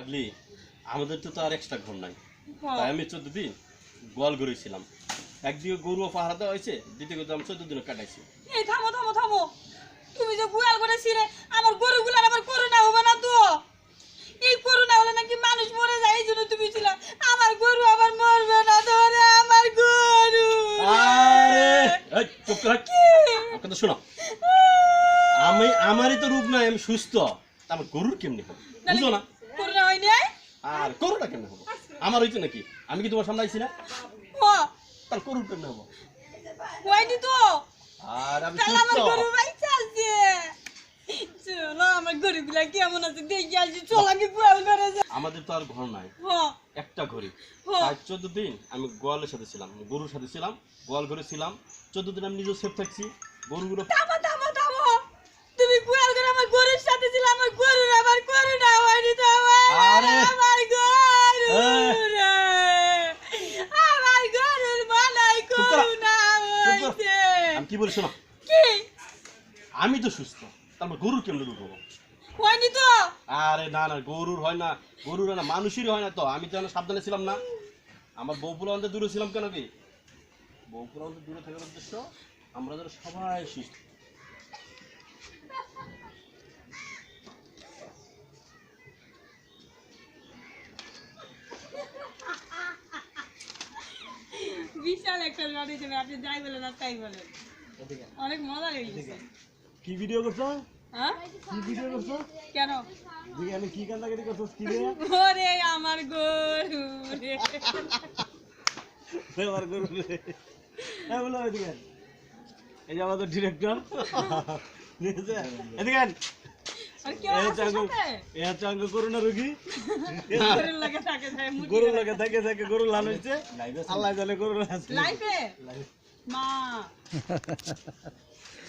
পাগলি আমাদের তো তো আর এক্সট্রা ঘর নাই। হ্যাঁ। তাই আমি চোদ্দ দিন গোয়াল গড়েছিলাম একদিকে গরু পাহারা দেওয়া হয়েছে দ্বিতীয় আমি চোদ্দ দিন কাটাইছি। এই থামো থামো থামো। তুমি যে গুয়াল করেছিলে আমার গরুগুলার আবার করোনা হবে না তো? এই করোনা হলে নাকি মানুষ মরে যায় এই জন্য তুমি ছিল। আমার গরু আবার মরবে না ধরে আমার গরু আরে এই, চুপ কর কথা শোনো। আমি আমারই তো রোগ নাই আমি সুস্থ। আমার গরুর কেমনি হবে? বুঝো না। আর গরুটা কেমনি হব আমার হইছে নাকি? আমি কি তোমার সামনে আইছি না? ও। গরুর কেমনি হব হয়নি তো। আর আমি তাহলে আমার গরু বাইচা আছে। চলো আমার গরুগুলা কেমন আছে দেখি আসি চল আগে গোয়াল করে আমাদের তো আর ঘর নাই। একটা ঘড়ি। তাই চোদ্দ দিন আমি গোয়ালের সাথে ছিলাম গরুর সাথে ছিলাম গোয়াল ঘরে ছিলাম। চোদ্দ দিন আমি নিজেও সেফ থাকছি। গরুগুলো থামো থামো থামো তুমি গোয়াল করে আমার গরুর সাথে ছিল আমার গরুর আবার করোনা হয়নি তো আমার আরে। আমার গরু এই। রে। আমার গরুর মালাই চুপ কর। করোনা চুপ কর। হয়েছে আমি কি বলি শোনো? কি? আমি তো সুস্থ তারপর গরুর কেমন রোগ হব? হয়নি তো। আরে না না গরুর হয় না গরুর হয় না মানুষের হয় না তো। আমি তো সাবধানে ছিলাম না। আমার বউপুরা অন্তে দূরে ছিলাম কেন কি? বউপুরা অন্তে দূরে থাকার উদ্দেশ্য আমরা যেন সবাই সুস্থ। বিশাল একটা লড়াই আপনি যাই বলেন আর তাই বলেন। অনেক মজা লেগেছে। কি ভিডিও করছ? হ্যাঁ? কি ভিডিও করছ? কেন? আমি কি কান্দাকাটি করছ কি রে? ওরে আমার গরু রে। আমার গরু রে। হ্যাঁ বলো এদিকে। এই যে আমাদের ডিরেক্টর এদিকে লাগে থাকে গরু লাগে। লাগে থাকে। থাকে গরু লাল হচ্ছে আল্লাহ জানে গরু আছে। 妈。